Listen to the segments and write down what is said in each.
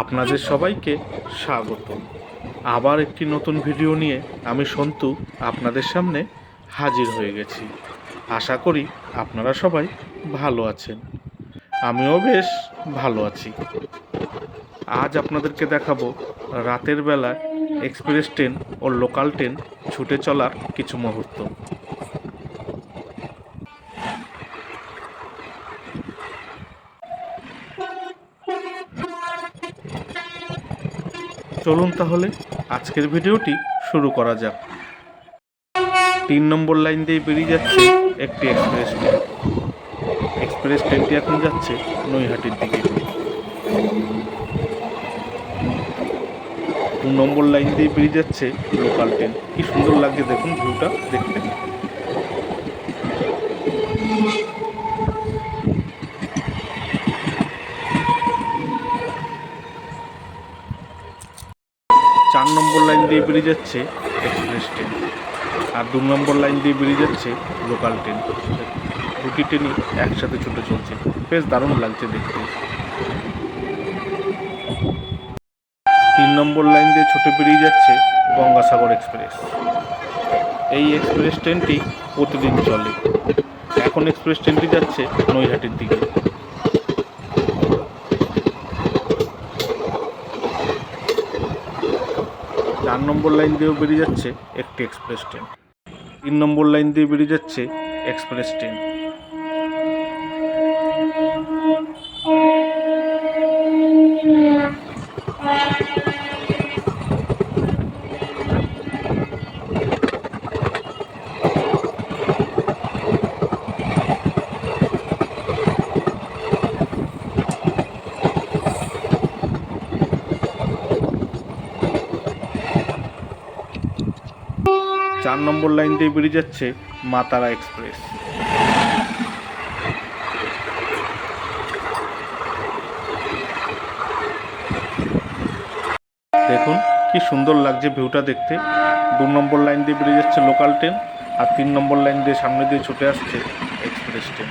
আপনাদের সবাইকে স্বাগত। আবার একটি নতুন ভিডিও নিয়ে আমি সন্তু আপনাদের সামনে হাজির হয়ে গেছি। আশা করি আপনারা সবাই ভালো আছেন। আমিও বেশ ভালো আছি। আজ আপনাদেরকে দেখাবো রাতের বেলা এক্সপ্রেস ট্রেন ও লোকাল ট্রেন ছুটে চলার কিছু মুহূর্ত। চলুন তাহলে আজকের ভিডিওটি শুরু করা যাক। তিন নম্বর লাইন দিয়ে বেরিয়ে যাচ্ছে একটি এক্সপ্রেস ট্রেন। এক্সপ্রেস ট্রেনটি এখন যাচ্ছে নৈহাটির দিকে। দু নম্বর লাইন দিয়ে বেরিয়ে যাচ্ছে লোকাল ট্রেন। কি সুন্দর লাগছে দেখুন ভিউটা। দেখতে চার নম্বর লাইন দিয়ে বেরিয়ে যাচ্ছে এক্সপ্রেস ট্রেন আর দু নম্বর লাইন দিয়ে বেরিয়ে যাচ্ছে লোকাল ট্রেন দুটি ট্রেনই একসাথে ছুটে চলছে। বেশ দারুণ লাগছে দেখতে। তিন নম্বর লাইন দিয়ে ছুটে বেরিয়ে যাচ্ছে গঙ্গাসাগর এক্সপ্রেস এই এক্সপ্রেস ট্রেনটি প্রতিদিন চলে। এখন এক্সপ্রেস ট্রেনটি যাচ্ছে নৈহাটির দিকে। চার নম্বর লাইন দিয়েও বেরিয়ে যাচ্ছে একটি এক্সপ্রেস ট্রেন। তিন নম্বর লাইন দিয়ে বেরিয়ে যাচ্ছে এক্সপ্রেস ট্রেন। চার নম্বর লাইন দিয়ে বেরিয়ে যাচ্ছে মাতারা এক্সপ্রেস। দেখুন, কি সুন্দর লাগছে ভিউটা দেখতে। দু নম্বর লাইন দিয়ে বেরিয়ে যাচ্ছে লোকাল ট্রেন আর তিন নম্বর লাইন দিয়ে সামনে দিয়ে ছুটে আসছে এক্সপ্রেস ট্রেন।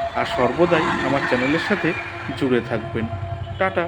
আর সর্বদাই আমার চ্যানেলের সাথে জুড়ে থাকবেন। টাটা।